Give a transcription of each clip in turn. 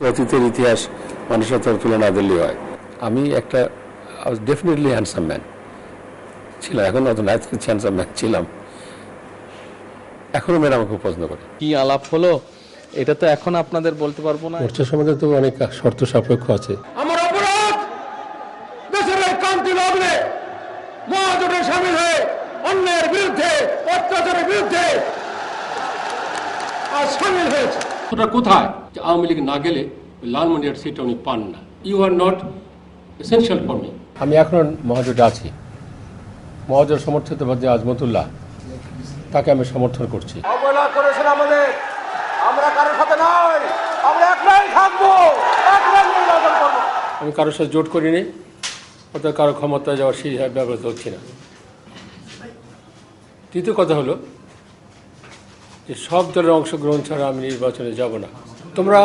অতীতের ইতিহাস মানুষের সাথে তুলনা দিল্লি হয়। আমি একটা ডেফিনেটলি হ্যান্ডসাম ম্যান ছিলাম। এখন অত নাইট হ্যান্ডসাম ম্যান ছিলাম। এখনও মেয়েরা আমাকে খুব পছন্দ করে। কি আলাপ হলো? এটা তো এখন আপনাদের বলতে পারব না। মোর্চা সমাজে তো অনেক শর্ত সাপেক্ষ আছে। আমার অপরাধ! দেশের কান্তি লগ্নে মহাজোটে সামিল হয়ে অন্যের বিরুদ্ধে অত্যাচারের বিরুদ্ধে আজ সামিল হয়েছে। ওটা কোথায়? যে আওয়ামী লীগ না গেলে লালমনিয়ার সিট উনি পান না। You are not essential for me আমি এখন মহাজোটে আছি। মহাজোট সমর্থিত যে আজমতুল্লাহ তাকে আমি সমর্থন করছি। অবহেলা করেছেন আমাদের। আমরা কারোর সাথে নয়। আমরা একলাই থাকব। একলাই নির্বাচন করব। আমি কারোর সাথে জোট করিনি। অর্থাৎ কারও ক্ষমতায় যাওয়ার সেই ব্যবহৃত হচ্ছে না। তৃতীয় কথা হলো যে সব দলের অংশগ্রহণ ছাড়া আমি নির্বাচনে যাব না। তোমরা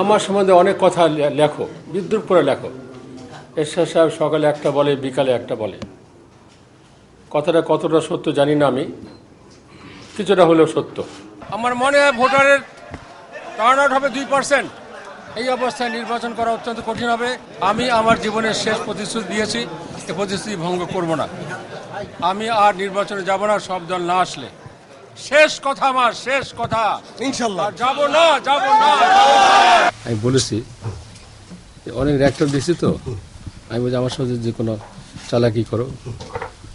আমার সম্বন্ধে অনেক কথা লেখো, বিদ্রুপ করে লেখো। এরশাদ সাহেব সকালে একটা বলে, বিকালে একটা বলে। কথাটা কতটা সত্য জানি না আমি, কিছুটা হলেও সত্য। আমার মনে হয় ভোটারের টার্ন আউট হবে দুই পার্সেন্ট। এই অবস্থায় নির্বাচন করা অত্যন্ত কঠিন হবে। আমি আমার জীবনের শেষ প্রতিশ্রুতি দিয়েছি, এ প্রতিশ্রুতি ভঙ্গ করব না। আমি আর নির্বাচনে যাব না, সব দল না আসলে। শেষ কথা আমার শেষ কথা। ইনশাল্লাহ। যাব না যাব না। আমি বলেছি অনেক র্যাক্টর দিছি তো। আমি বলছি আমার সাথে যে কোনো চালাকি করো।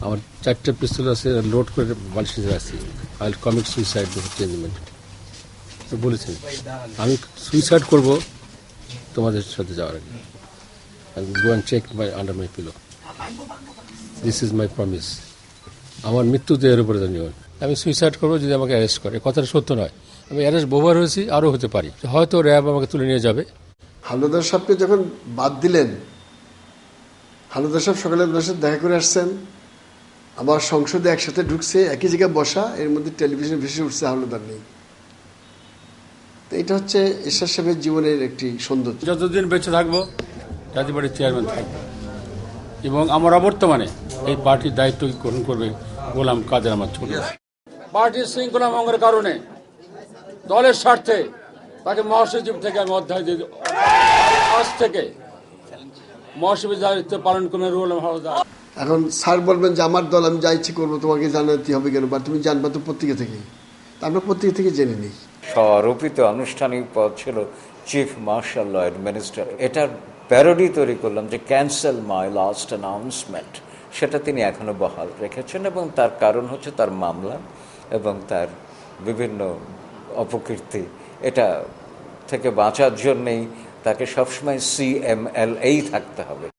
আমার চারটে পিস্তল আছে লোড করে বালিশে রাখছি আই কমিট সুইসাইড চেঞ্জমেন্ট তো বলেছেন আমি সুইসাইড করব তোমাদের সাথে যাওয়ার আগে। Go and check my under my pillow this is my promise আমার মৃত্যুতে এর উপরে নিয়ম আমি সুইসাইড করব যদি আমাকে অ্যারেস্ট করে। কথাটা সত্য নয়। আমি অ্যারেস্ট বহুবার হয়েছি আরও হতে পারি। হয়তো র্যাব আমাকে তুলে নিয়ে যাবে। হালদার সাহেবকে যখন বাদ দিলেন হালদার সাহেব সকালে আপনার সাথে দেখা করে আসছেন। আবার সংসদে একসাথে ঢুকছে একই জায়গায় বসা এর মধ্যে টেলিভিশন ভেসে উঠছে হালদার নেই তো এটা হচ্ছে ঈশ্বর সাহেবের জীবনের একটি সৌন্দর্য। যতদিন বেঁচে থাকব জাতীয় পার্টির চেয়ারম্যান থাকবে। এবং আমার অবর্তমানে এই পার্টির দায়িত্ব গ্রহণ করবে গোলাম কাদের আমার ছোট। পার্টির শৃঙ্খলা ভঙ্গের কারণে দলের স্বার্থে তাকে মহাসচিব থেকে আমি অধ্যায় দিয়ে আজ থেকে মহাসচিবের দায়িত্ব পালন করে রুল হাওলাদার এখন স্যার বলবেন যে আমার দল আমি যা ইচ্ছে করব তোমাকে জানাতে হবে কেন? বা তুমি জানবা তো পত্রিকা থেকে। তা আমরা পত্রিকা থেকে জেনে নিই। স্বরূপিত আনুষ্ঠানিক পদ ছিল চিফ মার্শাল ল অ্যাডমিনিস্ট্রেটর এটার প্যারোডি তৈরি করলাম যে ক্যান্সেল মাই লাস্ট অ্যানাউন্সমেন্ট সেটা তিনি এখনও বহাল রেখেছেন এবং তার কারণ হচ্ছে তার মামলা। এবং তার বিভিন্ন অপকীর্তি। এটা থেকে বাঁচার জন্যেই তাকে সবসময় সিএমএলএই থাকতে হবে।